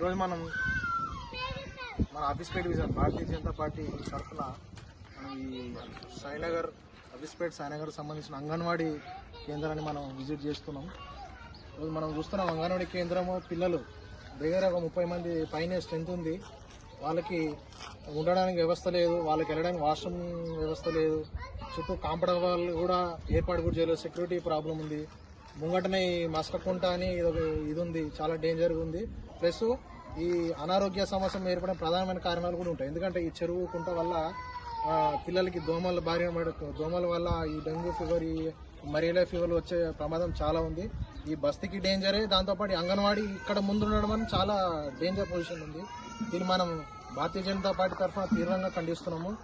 ఈరోజు మనం మన ఆఫీస్పేట విజన్ భారతీయ జనతా పార్టీ తరఫున మనం ఈ సాయినగర్ ఆఫీస్పేట సాయినగర్ సంబంధించిన అంగన్వాడీ కేంద్రాన్ని మనం విజిట్ చేస్తున్నాం. ఈరోజు మనం చూస్తున్నాం అంగన్వాడీ కేంద్రము పిల్లలు దగ్గర ఒక ముప్పై మంది పైన స్ట్రెంత్ ఉంది. వాళ్ళకి ఉండడానికి వ్యవస్థ లేదు వాళ్ళకి వెళ్ళడానికి వాష్రూమ్ వ్యవస్థ లేదు. చుట్టూ కాంపౌండ్ వాళ్ళు కూడా ఏర్పాటు కూడా చేయలేదు. సెక్యూరిటీ ప్రాబ్లం ఉంది. ముంగటనే ఈ అని ఇది ఒక ఇది ఉంది. చాలా డేంజర్ ఉంది. ప్లస్ ఈ అనారోగ్య సమస్య ఏర్పడిన ప్రధానమైన కారణాలు కూడా ఉంటాయి. ఎందుకంటే ఈ చెరువు కుంట వల్ల పిల్లలకి దోమల బారిన దోమల వల్ల ఈ డెంగ్యూ ఫీవర్ ఈ మరేలా ఫీవర్ వచ్చే ప్రమాదం చాలా ఉంది. ఈ బస్తీకి డేంజరే దాంతోపాటు అంగన్వాడీ ఇక్కడ ముందు ఉండడం అని చాలా డేంజర్ పొజిషన్ ఉంది. దీన్ని మనం భారతీయ జనతా పార్టీ తరఫున తీవ్రంగా ఖండిస్తున్నాము.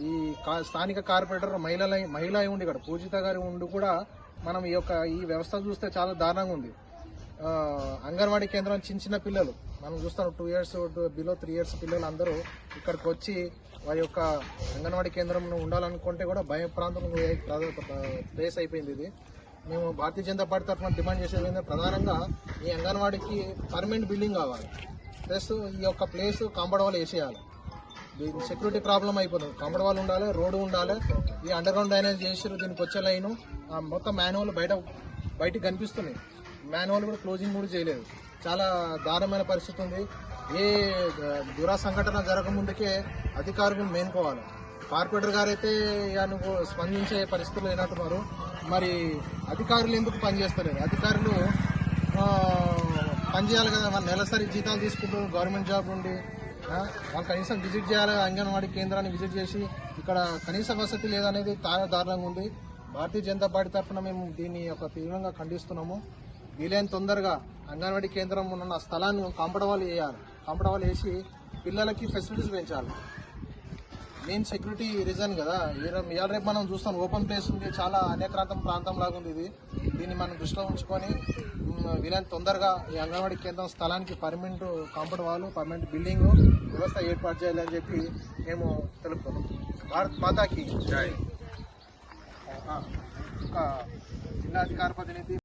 ఈ కా- స్థానిక కార్పొరేటర్ మహిళల మహిళ అయి ఉండి ఇక్కడ పూజిత గారి ఉండి కూడా మనం ఈ యొక్క ఈ వ్యవస్థ చూస్తే చాలా దారుణంగా ఉంది. అంగన్వాడీ కేంద్రం చిన్న చిన్న పిల్లలు. మనం చూస్తాం two years below three years పిల్లలు అందరూ ఇక్కడికి వచ్చి వారి యొక్క అంగన్వాడీ కేంద్రంలో ఉండాలనుకుంటే కూడా భయ ప్రాంతం ప్లేస్ అయిపోయింది ఇది. మేము భారతీయ జనతా పార్టీ తరఫున డిమాండ్ చేసేది ఏంటంటే ప్రధానంగా ఈ అంగన్వాడీకి పర్మనెంట్ బిల్డింగ్ కావాలి. ప్లస్ ఈ యొక్క ప్లేస్ కాంపౌండ్ వాళ్ళు వేసేయాలి. దీని సెక్యూరిటీ ప్రాబ్లం అయిపోతుంది. కాంపౌండ్ వాళ్ళు ఉండాలి రోడ్డు ఉండాలి. ఈ అండర్ గ్రౌండ్ డ్రైనేజ్ చేసారు దీనికి వచ్చే లైను మొత్తం మాన్యువల్ బయట బయటికి కనిపిస్తున్నాయి. మాన్యువల్ కూడా క్లోజింగ్ కూడా చేయలేదు. చాలా దారుణమైన పరిస్థితి ఉంది. ఏ దురా సంఘటన జరగకముందుకే అధికారులు మేనుకోవాలి కార్పొరేటర్ గారు అయితే నువ్వు స్పందించే పరిస్థితులు లేనట్టున్నారు మరి అధికారులు ఎందుకు పనిచేస్తలేరు? అధికారులు పనిచేయాలి కదా. మన నెలసరి జీతాలు తీసుకుంటూ గవర్నమెంట్ జాబ్ ఉండి వాళ్ళు కనీసం విజిట్ చేయాలి. అంగన్వాడీ కేంద్రాన్ని విజిట్ చేసి ఇక్కడ కనీస వసతి లేదనేది చాలా దారుణంగా ఉంది. భారతీయ జనతా పార్టీ తరఫున మేము దీన్ని ఒక తీవ్రంగా ఖండిస్తున్నాము. వీలైన తొందరగా అంగన్వాడీ కేంద్రం ఉన్న స్థలాన్ని కాంపడవాళ్ళు వేయాలి. కాంపడవాళ్ళు వేసి పిల్లలకి ఫెసిలిటీస్ పెంచాలి. మెయిన్ సెక్యూరిటీ రీజన్ కదా. ఇవాళ రేపు మనం చూస్తాం ఓపెన్ ప్లేస్ ఉంది చాలా అనేక్రాంతం ప్రాంతం లాగా ఉంది ఇది. దీన్ని మనం దృష్టిలో ఉంచుకొని వీలైన తొందరగా ఈ అంగన్వాడీ కేంద్రం స్థలానికి పర్మనెంట్ కాంపౌండ్ వాళ్ళు పర్మనెంట్ బిల్డింగ్ వ్యవస్థ ఏర్పాటు చేయాలని చెప్పి మేము తెలుపుతున్నాం. భారత్ మాతాకి. ఒక జిల్లా అధికార ప్రతినిధి